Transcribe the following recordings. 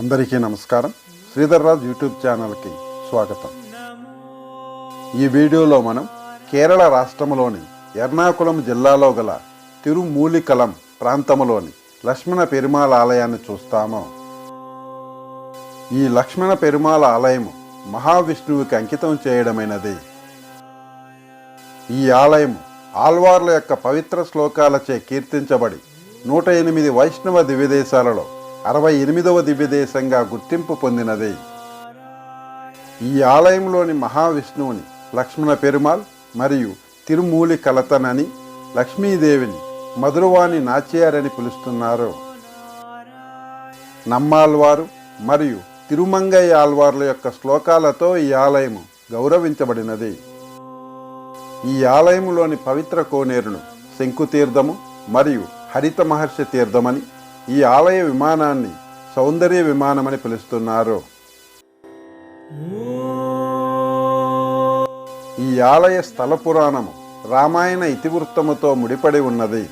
అందరికీ నమస్కారం. శ్రీధర్రాజ్ యూట్యూబ్ ఛానల్కి స్వాగతం. ఈ వీడియోలో మనం కేరళ రాష్ట్రంలోని ఎర్నాకుళం జిల్లాలో గల తిరుమూలికలం ప్రాంతంలోని లక్ష్మణ పెరుమాళ ఆలయాన్ని చూస్తాము. ఈ లక్ష్మణ పెరుమాళ ఆలయము మహావిష్ణువుకి అంకితం చేయడమైనది. ఈ ఆలయము ఆల్వార్ల యొక్క పవిత్ర శ్లోకాలచే కీర్తించబడి నూట ఎనిమిది వైష్ణవ దివ్యదేశాలలో అరవై ఎనిమిదవ దివ్యదేశంగా గుర్తింపు పొందినది. ఈ ఆలయంలోని మహావిష్ణువుని లక్ష్మణ పెరుమాల్ మరియు తిరుమూలి కలతనని లక్ష్మీదేవిని మధురవాణి నాచ్యారని పిలుస్తున్నారు. నమ్మాల్వారు మరియు తిరుమంగయ్య ఆల్వార్ల యొక్క శ్లోకాలతో ఈ ఆలయము గౌరవించబడినది. ఈ ఆలయములోని పవిత్ర కోనేరును శంకుతీర్థము మరియు హరిత మహర్షి తీర్థమని ఈ ఆలయ విమానాన్ని సౌందర్య విమానమని పిలుస్తున్నారు. ఈ ఆలయ స్థల పురాణము రామాయణ ఇతివృత్తముతో ముడిపడి ఉన్నది.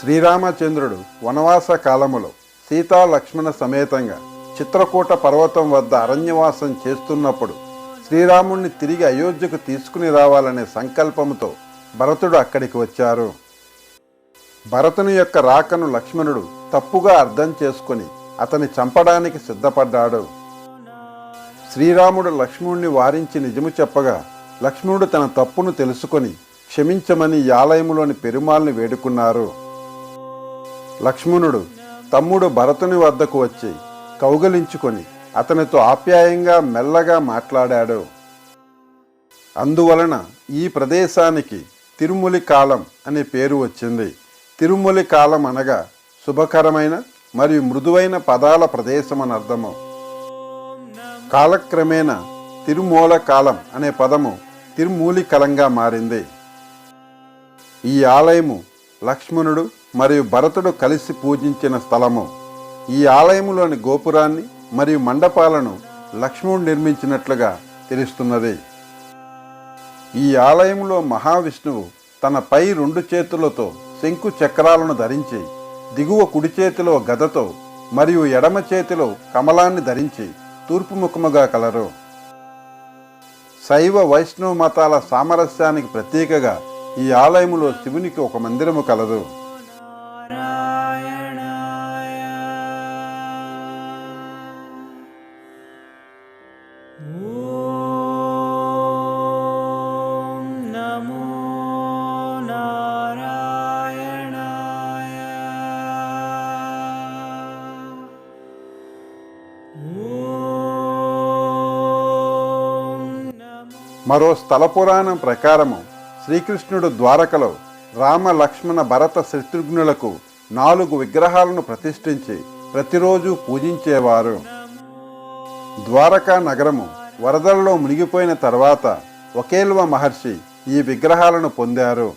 శ్రీరామచంద్రుడు వనవాస కాలములో సీతా లక్ష్మణ సమేతంగా చిత్రకూట పర్వతం వద్ద అరణ్యవాసం చేస్తున్నప్పుడు శ్రీరాముణ్ణి తిరిగి అయోధ్యకు తీసుకుని రావాలనే సంకల్పంతో భరతుడు అక్కడికి వచ్చారు. భరతుని యొక్క రాకను లక్ష్మణుడు తప్పుగా అర్థం చేసుకుని అతని చంపడానికి సిద్ధపడ్డాడు. శ్రీరాముడు లక్ష్మణుణ్ణి వారించి నిజము చెప్పగా లక్ష్మణుడు తన తప్పును తెలుసుకొని క్షమించమని ఆలయములోని పెరుమాల్ని వేడుకున్నారు. లక్ష్మణుడు తమ్ముడు భరతుని వద్దకు వచ్చి కౌగలించుకొని అతనితో ఆప్యాయంగా మెల్లగా మాట్లాడాడు. అందువలన ఈ ప్రదేశానికి తిరుములి కాలం అనే పేరు వచ్చింది. తిరుమలి కాలం అనగా శుభకరమైన మరియు మృదువైన పదాల ప్రదేశం అని అర్థము. కాలక్రమేణా తిరుమూల కాలం అనే పదము తిరుమూలికలంగా మారింది. ఈ ఆలయము లక్ష్మణుడు మరియు భరతుడు కలిసి పూజించిన స్థలము. ఈ ఆలయములోని గోపురాన్ని మరియు మండపాలను లక్ష్మణుడు నిర్మించినట్లుగా తెలుస్తున్నది. ఈ ఆలయంలో మహావిష్ణువు తన పై రెండు చేతులతో శంకు చక్రాలను ధరించి దిగువ కుడి చేతిలో గదతో మరియు ఎడమ చేతిలో కమలాన్ని ధరించి తూర్పు ముఖముగా కలరు శైవ వైష్ణవ మతాల సామరస్యానికి ప్రత్యేకగా ఈ ఆలయములో శివునికి ఒక మందిరము కలదు Ooh. మరో స్థల పురాణం ప్రకారము శ్రీకృష్ణుడు ద్వారకలో రామ లక్ష్మణ భరత శత్రుఘ్నులకు నాలుగు విగ్రహాలను ప్రతిష్ఠించి ప్రతిరోజు పూజించేవారు. ద్వారకా నగరము వరదల్లో మునిగిపోయిన తర్వాత ఒకేల్వ మహర్షి ఈ విగ్రహాలను పొందారు.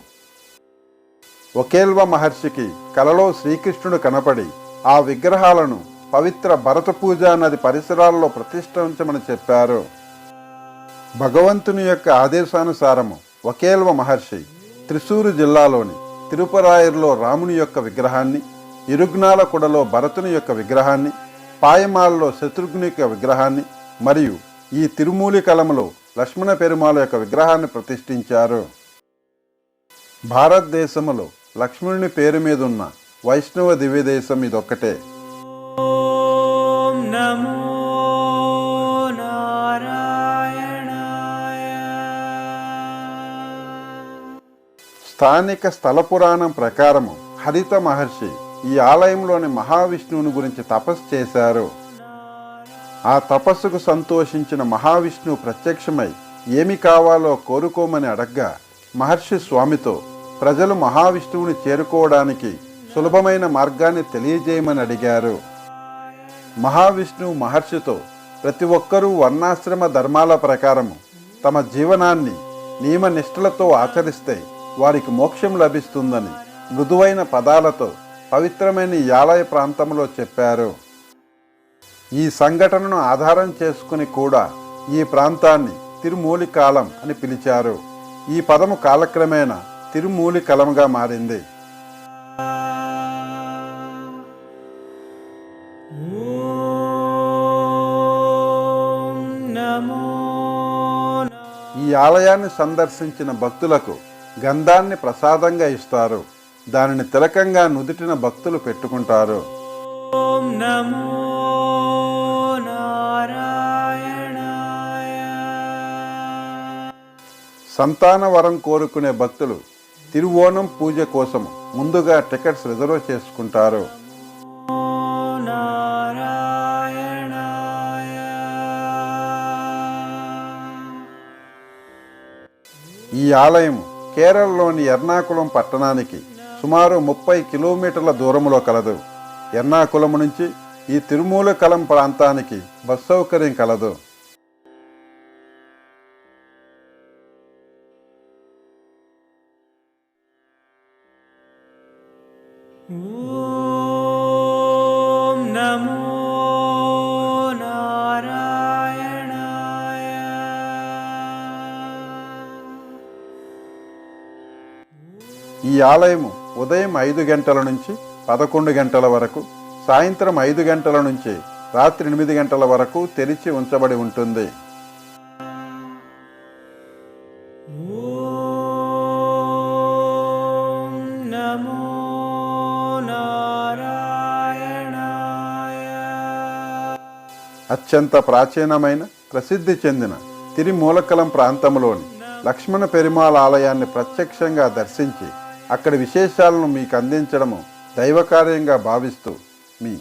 ఒకేల్వ మహర్షికి కలలో శ్రీకృష్ణుడు కనపడి ఆ విగ్రహాలను పవిత్ర భరత పూజ నది పరిసరాల్లో ప్రతిష్ఠించమని చెప్పారు. భగవంతుని యొక్క ఆదేశానుసారము ఒకేల్వ మహర్షి త్రిశూరు జిల్లాలోని తిరుపరాయర్లో రాముని యొక్క విగ్రహాన్ని ఇరుగ్నాల కుడలో భరతుని యొక్క విగ్రహాన్ని పాయమాల్లో శత్రుఘ్ని యొక్క విగ్రహాన్ని మరియు ఈ తిరుమూలి కలములో లక్ష్మణ పెరుమాల యొక్క విగ్రహాన్ని ప్రతిష్ఠించారు. భారతదేశంలో లక్ష్మణుని పేరు మీద ఉన్న వైష్ణవ దివ్యదేశం ఇదొక్కటే. స్థానిక స్థల పురాణం ప్రకారము హరిత మహర్షి ఈ ఆలయంలోని మహావిష్ణువుని గురించి తపస్సు చేశారు. ఆ తపస్సుకు సంతోషించిన మహావిష్ణువు ప్రత్యక్షమై ఏమి కావాలో కోరుకోమని అడగ్గా మహర్షి స్వామితో ప్రజలు మహావిష్ణువుని చేరుకోవడానికి సులభమైన మార్గాన్ని తెలియజేయమని అడిగారు. మహావిష్ణువు మహర్షితో ప్రతి ఒక్కరూ వర్ణాశ్రమ ధర్మాల ప్రకారము తమ జీవనాన్ని నియమ నిష్ఠలతో ఆచరిస్తే వారికి మోక్షం లభిస్తుందని మృదువైన పదాలతో పవిత్రమైన యాలయ ప్రాంతంలో చెప్పారు. ఈ సంఘటనను ఆధారం చేసుకుని కూడా ఈ ప్రాంతాన్ని తిరుమూలికాలం అని పిలిచారు. ఈ పదము కాలక్రమేణా తిరుమూలికలంగా మారింది. ఈ ఆలయాన్ని సందర్శించిన భక్తులకు గంధాన్ని ప్రసాదంగా ఇస్తారు. దానిని తిలకంగా నుదుటిన భక్తులు పెట్టుకుంటారు. సంతాన వరం కోరుకునే భక్తులు తిరువోణం పూజ కోసం ముందుగా టికెట్స్ రిజర్వ్ చేసుకుంటారు. ఈ ఆలయము కేరళలోని ఎర్నాకుళం పట్టణానికి సుమారు ముప్పై కిలోమీటర్ల దూరంలో కలదు ఎర్నాకుళం నుంచి ఈ తిరుమూలకలం ప్రాంతానికి బస్ సౌకర్యం కలదు Ooh. ఈ ఆలయము ఉదయం ఐదు గంటల నుంచి పదకొండు గంటల వరకు సాయంత్రం ఐదు గంటల నుంచి రాత్రి ఎనిమిది గంటల వరకు తెరిచి ఉంచబడి ఉంటుంది. అత్యంత ప్రాచీనమైన ప్రసిద్ధి చెందిన తిరుమూలకలం ప్రాంతంలోని లక్ష్మణ పెరుమాళ్ ఆలయాన్ని ప్రత్యక్షంగా దర్శించి అక్కడి విశేషాలను మీకు అందించడము దైవకార్యంగా భావిస్తూ మీ